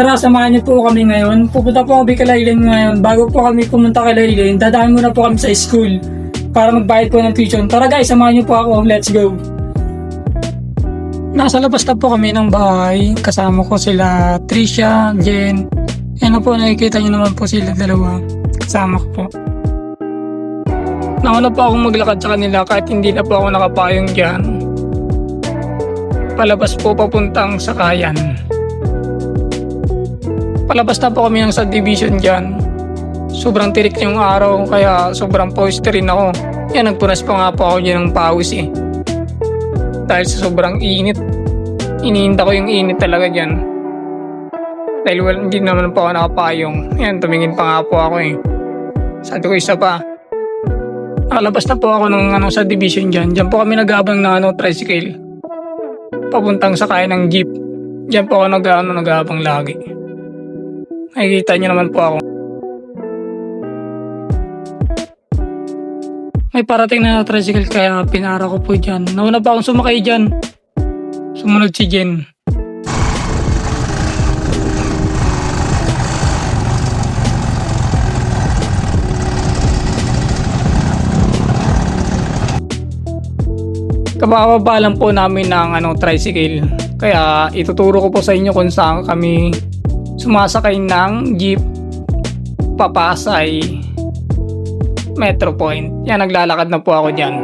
Tara, samahan niyo po kami ngayon. Pupunta po kami kay Lailin ngayon. Bago po kami pumunta kay Lailin, dadaan muna po kami sa school para magbayad po ng tuition. Tara guys, samahan niyo po ako. Let's go! Nasa labas na po kami ng bahay. Kasama ko sila Trisha, Jen. Na po, nakikita niyo naman po sila dalawa. Kasama ko po. Nauna po akong maglakad sa kanila kahit hindi na po ako nakapayong dyan. Palabas po papuntang sakayan. Palabas na po kami ng subdivision dyan. Sobrang tirik yung araw kaya sobrang poised rin ako. Yan, nagpunas pa nga po ako dyan ng pawis eh. Dahil sa sobrang init. Iniinda ko yung init talaga dyan. Dahil wala, hindi naman po ako nakapayong. Yan, tumingin pa nga po ako eh. Sabi ko isa pa. Nakalabas na po ako ng ano, sa division dyan. Dyan po kami nag-aabang ng ano, tricycle. Papuntang sakay ng jeep. Dyan po ako nag, ano, nag-aabang lagi. Nakikita niyo naman po ako. May parating na tricycle kaya pinara ko po dyan. Nauna pa akong sumakay dyan. Sumunod si Jen. Kabababa lang po namin ng ano, tricycle. Kaya ituturo ko po sa inyo kung saan kami sumasakay ng jeep papasay Metro Point. Yan, naglalakad na po ako dyan.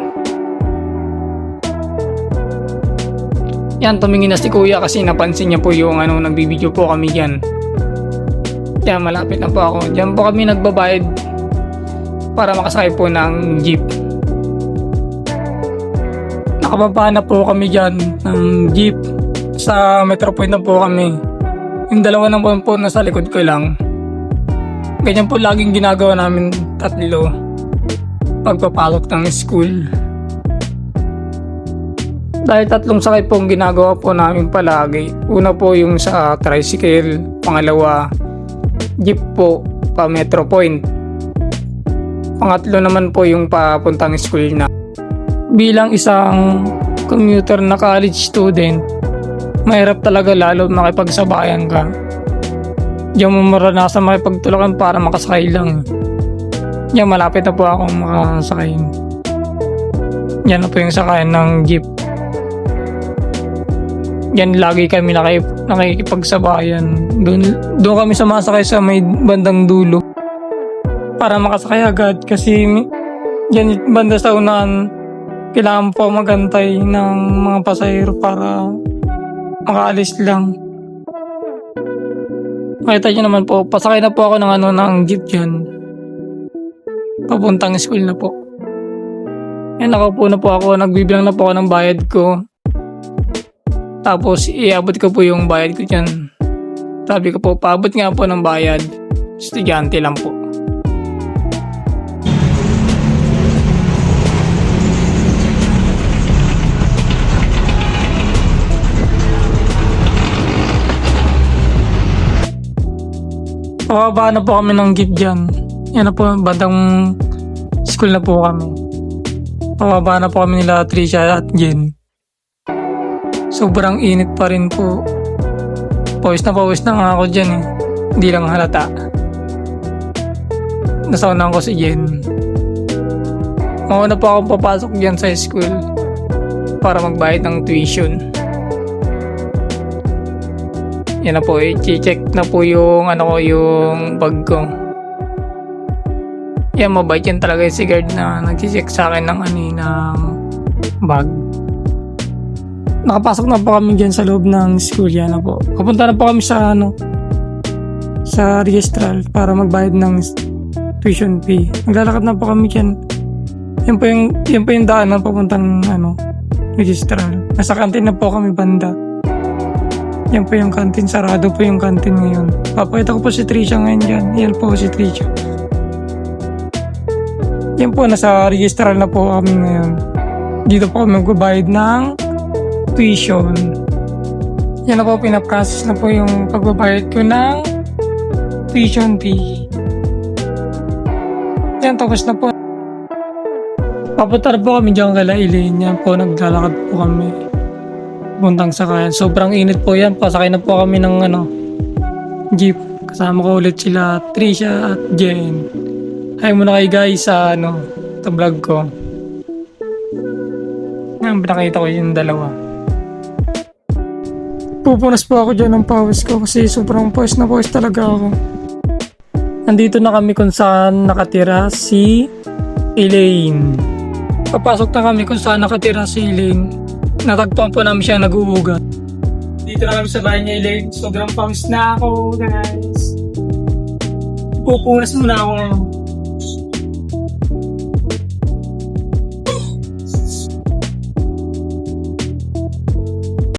Yan, tumingin na si kuya kasi napansin niya po yung ano, nagbibideo po kami dyan. Yan, malapit na po ako. Dyan po kami nagbabayad para makasakay po ng jeep. Nakababa na po kami dyan ng jeep. Sa Metro Point na po kami. Yung dalawa na po, po nasa likod ko lang. Ganyan po laging ginagawa namin tatlo pagpapalok ng school. Dahil tatlong sakay po ang ginagawa po namin palagi. Una po yung sa tricycle, pangalawa jeep po pa Metro Point. Pangatlo naman po yung papuntang school na. Bilang isang commuter na college student, mahirap talaga lalo makipagsabayan ka. Diyan mo maranasan makipagtulakan para makasakay lang. Yan, malapit na po akong makasakay. Yan na po yung sakayan ng jeep. Yan, lagi kami nakip, nakikipagsabayan. Doon, doon kami sumasakay sa may bandang dulo. Para makasakay agad kasi yan banda sa unahan kailangan po magantay ng mga pasahero para makaalis lang. Makita nyo naman po, pasakay na po ako ng ano ng jeep dyan. Papuntang school na po. Yan, nakaupo na po ako, nagbibilang na po ako ng bayad ko. Tapos, iabot ko po yung bayad ko dyan. Sabi ko po, paabot nga po ng bayad. Estudyante lang po. Pababa na po kami ng jeep dyan. Yan na po, bandang school na po kami. Pababa na po kami nila Trisha at Jen. Sobrang init pa rin po. Pawis na pawis na nga ako dyan eh. Hindi lang halata. Nasaunan ko si Jen. Mauna po akong papasok dyan sa school para magbayad ng tuition. Yan na po, i-check na po yung ano ko, yung bag ko. Yan, mabait yan talaga yung si guard na nag-check sa akin ng ano eh, ng bag. Nakapasok na po kami dyan sa loob ng school yan na po. Kapunta na po kami sa ano, sa registral para magbayad ng tuition fee. Naglalakad na po kami dyan. Yan po yung, yan po yung daan na papuntang ano, registral. Nasa kantin na po kami banda. Yan po yung kantin. Sarado po yung kantin ngayon. Papakita ko po si Trisha ngayon dyan. Yan po si Trisha. Yan po, nasa registral na po kami ngayon. Dito po kami magbabayad ng tuition. Yan na po, pinaprocess na po yung pagbabayad ko ng tuition fee. Yan, tapos na po. Papunta po kami dyan kay Lailin. Yan po, naglalakad po kami. Puntang sakayan. Sobrang init po yan. Pasakay na po kami ng ano, jeep. Kasama ko ulit sila Trisha at Jen. Hi muna kayo guys sa ano, sa vlog ko. Ngayon, pinakita ko yung dalawa. Pupunas po ako dyan ng pawis ko kasi sobrang pawis na pawis talaga ako. Nandito na kami kung saan nakatira si Elaine. Papasok na kami kung saan nakatira si Elaine. Natagpuan po namin siya nag-uugat. Dito na kami sa bahay niya Elaine. Sobrang pawis na ako guys. Pupunas muna ako.